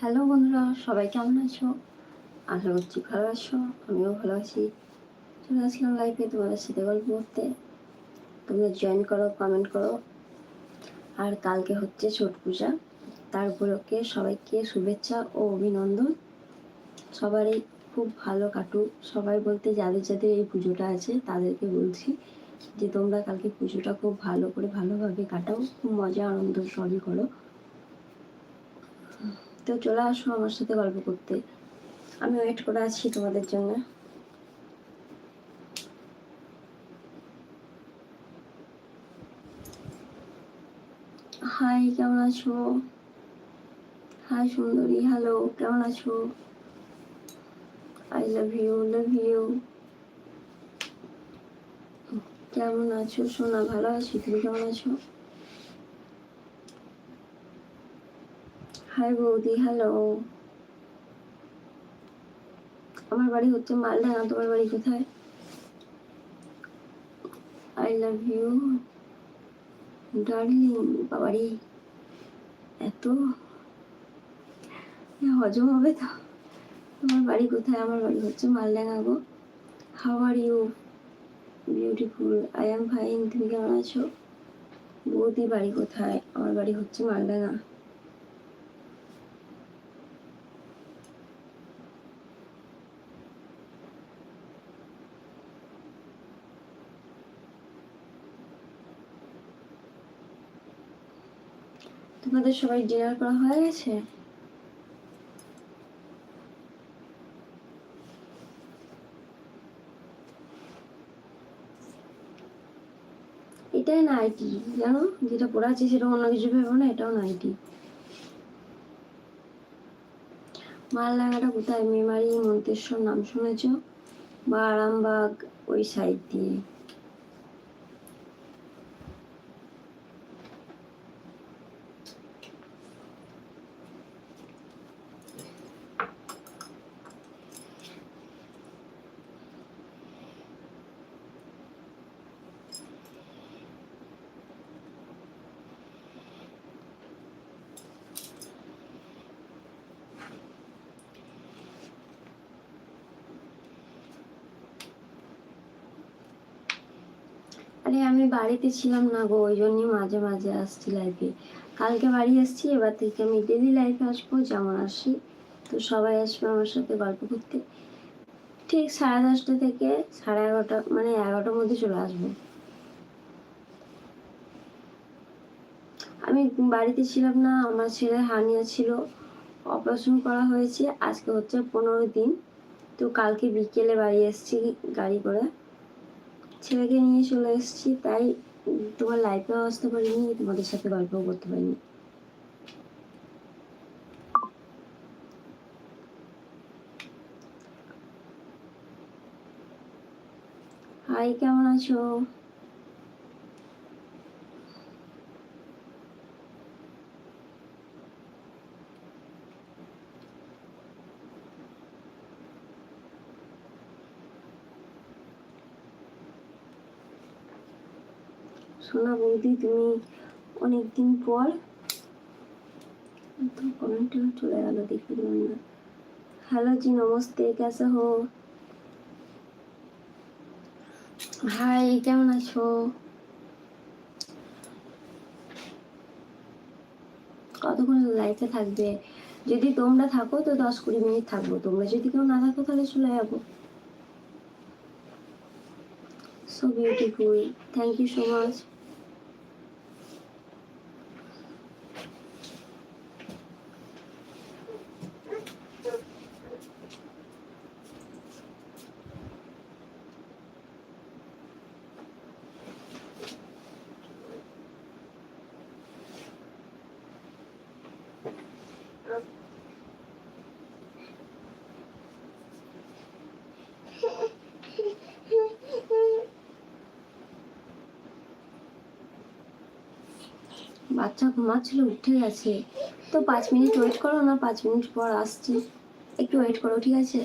Hello বন্ধুরা, সবাই কেমন আছো? আশা করছি ভালো আছো, আমিও ভালো আছি। চলে আসলাম লাইফে তোমাদের সাথে গল্প করতে। তোমরা জয়েন করো কমেন্ট করো। আর কালকে হচ্ছে ছট পূজা, তার উপলক্ষে সবাইকে শুভেচ্ছা ও অভিনন্দন। সবারই খুব ভালো কাটুক। সবাই বলতে যাদের যাদের এই পুজোটা আছে, তাদেরকে বলছি যে তোমরা কালকে পুজোটা খুব ভালো করে, ভালোভাবে কাটাও, খুব মজা, আনন্দ, সবই করো। তো চলে আসো আমার সাথে গল্প করতে। আমি ওয়েট করে আছি তোমাদের জন্য। হাই কেমন আছো? হাই সুন্দরী হ্যালো কেমন আছো? I love you love you কেমন আছো? সোনা ভালো আছি, তুমি কেমন আছো? হাই বৌদি হ্যালো আমার বাড়ি হচ্ছে মালডাঙ্গা তোমার বাড়ি কোথায়? আই লাভ ইউ ডার্লিং বাবারি, এত? হজম হবে তো? তোমার বাড়ি কোথায়? আমার বাড়ি হচ্ছে মালডাঙ্গা গো। How are you beautiful I am fine তুমি কেমন আছো? বৌদি বাড়ি কোথায়? আমার বাড়ি হচ্ছে মালডাঙ্গা তোমাদের সবাই ডিনার করা হয়ে গেছে? এটাই নাইটি জানো? যেটা পরে আছে সেটা অন্য কিছু ভেবো না, এটাও নাইটি মালডাঙ্গাটা কোথায়? মেমারি, মন্তেশ্বর, নাম শুনেছ? বা আরামবাগ ওই সাইড দিয়ে। আরে আমি বাড়িতে ছিলাম না গো, ওই জন্যই মাঝে মাঝে আসছি লাইফে কালকে বাড়ি আসছি, এবার থেকে আমি ডেলি লাইফে আসব, যেমন আসি। তো সবাই আসবে আমার সাথে গল্প করতে। ঠিক সাড়ে দশটা থেকে সাড়ে এগারোটা মানে এগারোটার মধ্যে চলে আসব। আমি বাড়িতে ছিলাম না, আমার ছেলে হানিয়া ছিল। অপারেশন করা হয়েছে, আজকে হচ্ছে পনেরো দিন। তো কালকে বিকেলে বাড়ি এসেছি গাড়ি করে। ছেলেকে নিয়ে চলে এসেছি, তাই তোমার লাইফেও আসতে পারিনি, তোমাদের সাথে গল্প করতে পারিনি। হাই কেমন আছো? সোনা বৌদি তুমি অনেকদিন পর তো কমেন্ট চলে গেল দেখে দিলাম না। হ্যালো জি নমস্তে কেসে হো? হাই কেমন আছো? কতক্ষণ লাইফে থাকবে? যদি তোমরা থাকো তো দশ কুড়ি মিনিট থাকব। তোমরা যদি কেউ না থাকো তাহলে চলে যাব। So beautiful thank you so much বাচ্চা ঘুমাচ্ছিল, উঠে গেছে। তো পাঁচ মিনিট ওয়েট করো না, পাঁচ মিনিট পর আসছি। একটু ওয়েট করো, ঠিক আছে?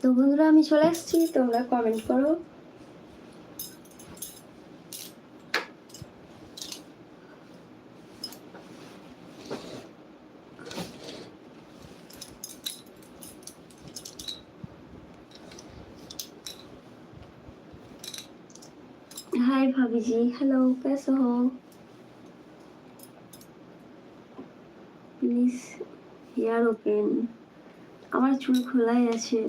তো বন্ধুরা আমি চলে এসেছি তোমরা কমেন্ট করো हाय भाभी जी हेलो कैसे हो প্লিজ হেয়ার ওপেন আমার চুল খোলাই আছে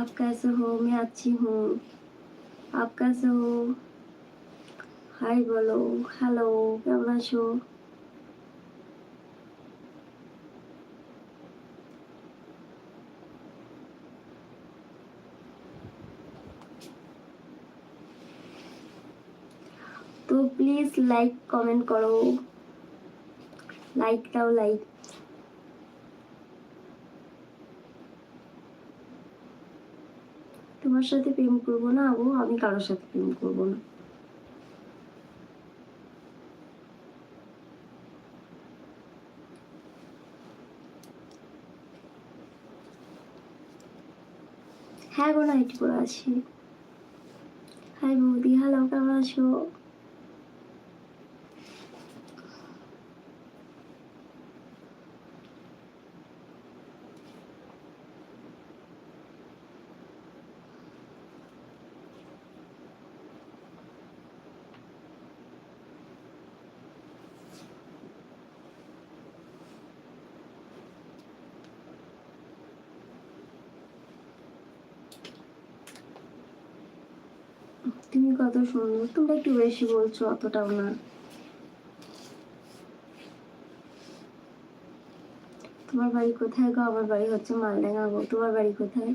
आप कैसे हो मैं अच्छी हूँ आप कैसे हो হাই বলো হ্যালো কেমন আছো তো প্লিজ লাইক কমেন্ট করো লাইক দাও লাইক তোমার সাথে প্রেম করব না, ও আমি কারোর সাথে প্রেম করব না। হ্যাঁ গো, নাইট করে আছি। হাই বৌদি হ্যালো কেমন আছো? তুমি কত সুন্দর, তোমরা একটু বেশি বলছো অতটাও না। তোমার বাড়ি কোথায় গো? আমার বাড়ি হচ্ছে মালডাঙ্গা গো। তোমার বাড়ি কোথায়?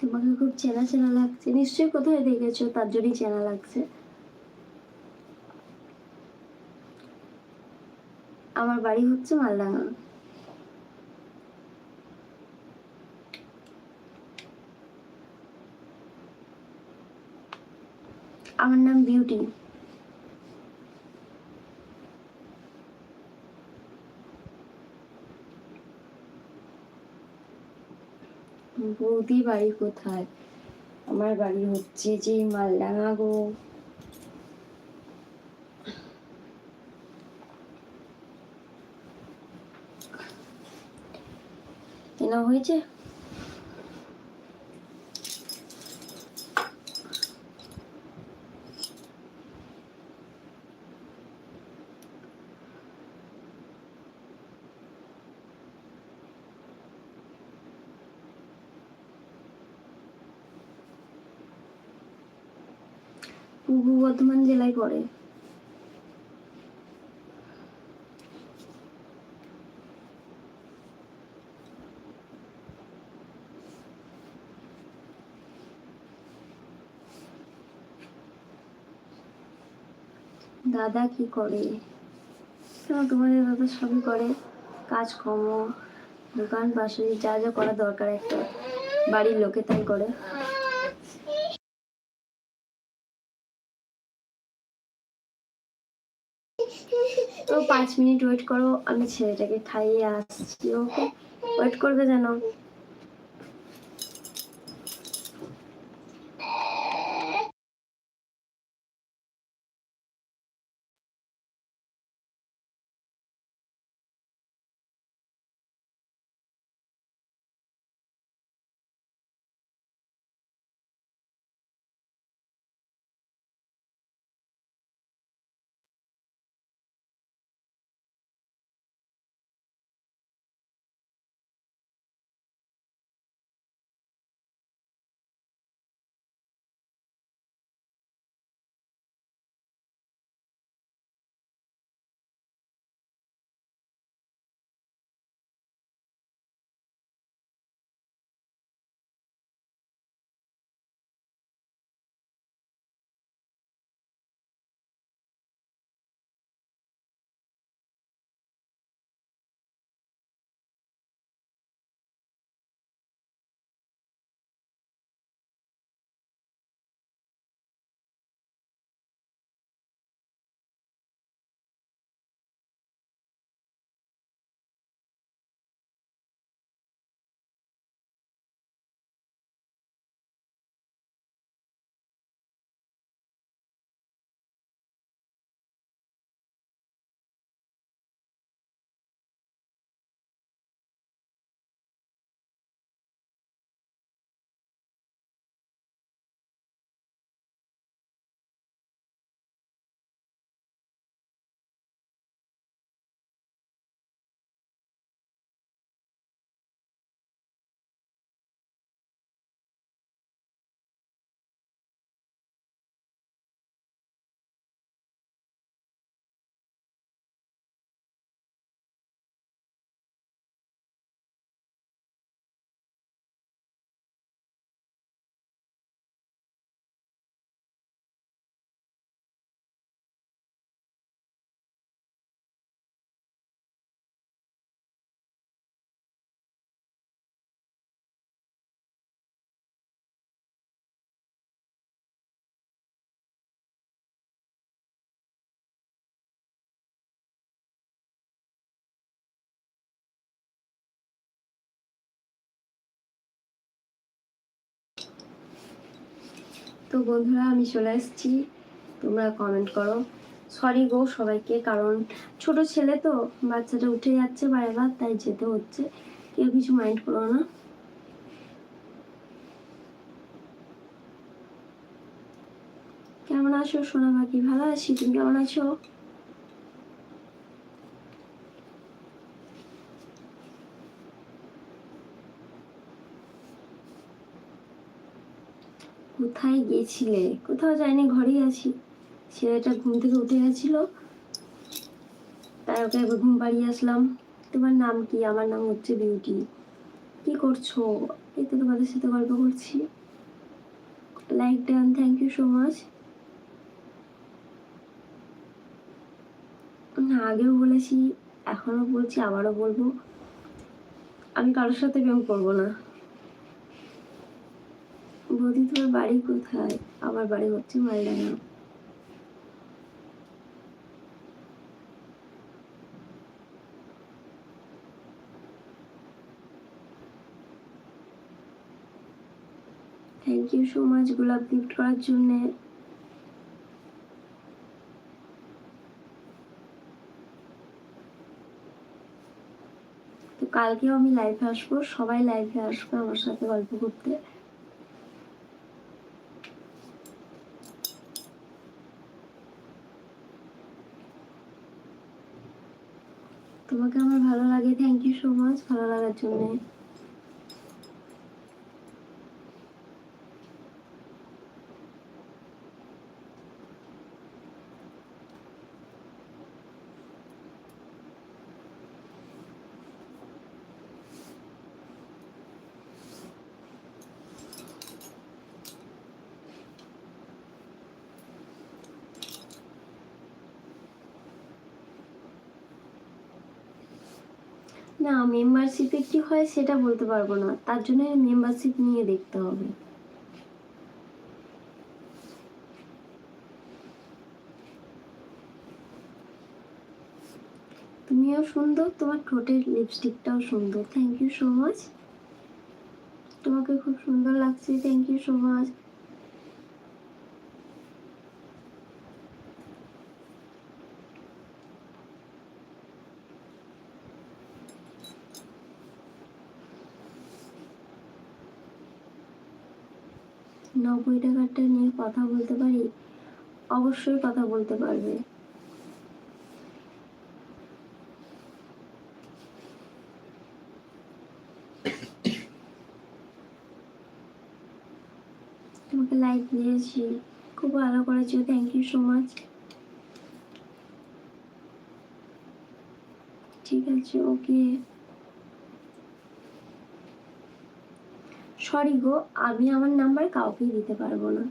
তোমাকে খুব চেনা চেনা লাগছে। নিশ্চয়ই কোথায় দেখেছ? তার জন্যই চেনা লাগছে। আমার বাড়ি হচ্ছে মালডাঙ্গা। আমার নাম বিউটি। বৌদি বাড়ি কোথায়? আমার বাড়ি হচ্ছে যে মালডাঙ্গা গো। কেনা হয়েছে? পূর্ব বর্ধমান জেলায় পড়ে। দাদা কি করে? কেন তোমাদের দাদা সবই করে। কাজকর্ম দোকান পাশে যা যা করা দরকার একটা। বাড়ির লোকে তাই করে। পাঁচ মিনিট ওয়েট করো, আমি ছেলেটাকে খাইয়ে আসছি, ওকে? ওয়েট করবে যেন? তো বন্ধুরা, আমি চলে এসেছি। তোমরা কমেন্ট করো। সরি গো সবাইকে, কারণ ছোট ছেলে তো, বাচ্চাটা উঠে যাচ্ছে বারবার, তাই যেতে হচ্ছে। কেউ কিছু মাইন্ড করো না। কেমন আছো সোনা বাকি ভালো আছি? তুমি কেমন আছো? কোথায় গেছিলে কোথাও যাইনি, ঘরেই আছি। ছেলেটা ঘুম থেকে উঠে গেছিল। তাই ওকে একবার ঘুম পাড়িয়ে আসলাম। তোমার নাম কি? আমার নাম হচ্ছে বিউটি। কি করছ? এই তো তোমাদের সাথে গল্প করছি। Like done thank you so much আগেও বলেছি এখনও বলছি, আবারও বলব। আমি কারোর সাথে প্রেম করব না। বৌদি তোমার বাড়ি কোথায়? আমার বাড়ি হচ্ছে Maldanga. Thank you so much গোলাপ গিফট করার জন্যে। তো কালকেও আমি লাইভে আসব, সবাই লাইভে আসবে আমার সাথে গল্প করতে। তোমাকে আমার ভালো লাগে। থ্যাংক ইউ সো মাচ ভালো লাগার জন্য না মেম্বারশিপে কি হয় সেটা বলতে পারব না। তার জন্য মেম্বারশিপ নিয়ে দেখতে হবে। তুমিও সুন্দর, তোমার ঠোঁটের লিপস্টিকটাও সুন্দর। থ্যাংক ইউ সো মাচ তোমাকে খুব সুন্দর লাগছে। থ্যাংক ইউ সো মাচ নব্বই টাকারটা নিয়ে কথা বলতে পারি? অবশ্যই কথা বলতে পারবে। তোমাকে লাইক দিয়েছি। খুব ভালো করেছ। থ্যাংক ইউ সো মাচ ঠিক আছে ওকে সরি গো, আমি আমার নাম্বার কাউকেই দিতে পারব না।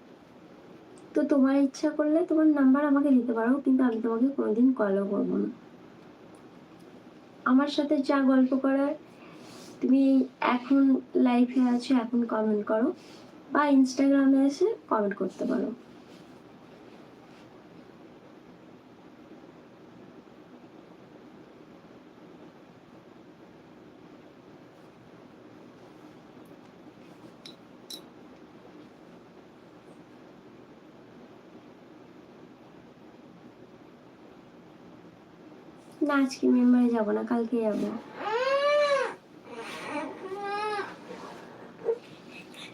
তো তোমার ইচ্ছা করলে তোমার নাম্বার আমাকে দিতে পারো, কিন্তু আমি তোমাকে কোনোদিন কলও করব না। আমার সাথে যা গল্প করার, তুমি এখন লাইফে আছো, এখন কমেন্ট করো। বা ইনস্টাগ্রামে এসে কমেন্ট করতে পারো। না আজকে মেম্বারে যাব না, কালকে যাব।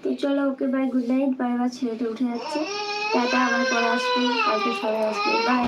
তো চলো ওকে বাই গুড নাইট বারবার ছেলেটা উঠে যাচ্ছে। টাটা, আবার পরে আসবে, কালকে সবাই আসবে বাই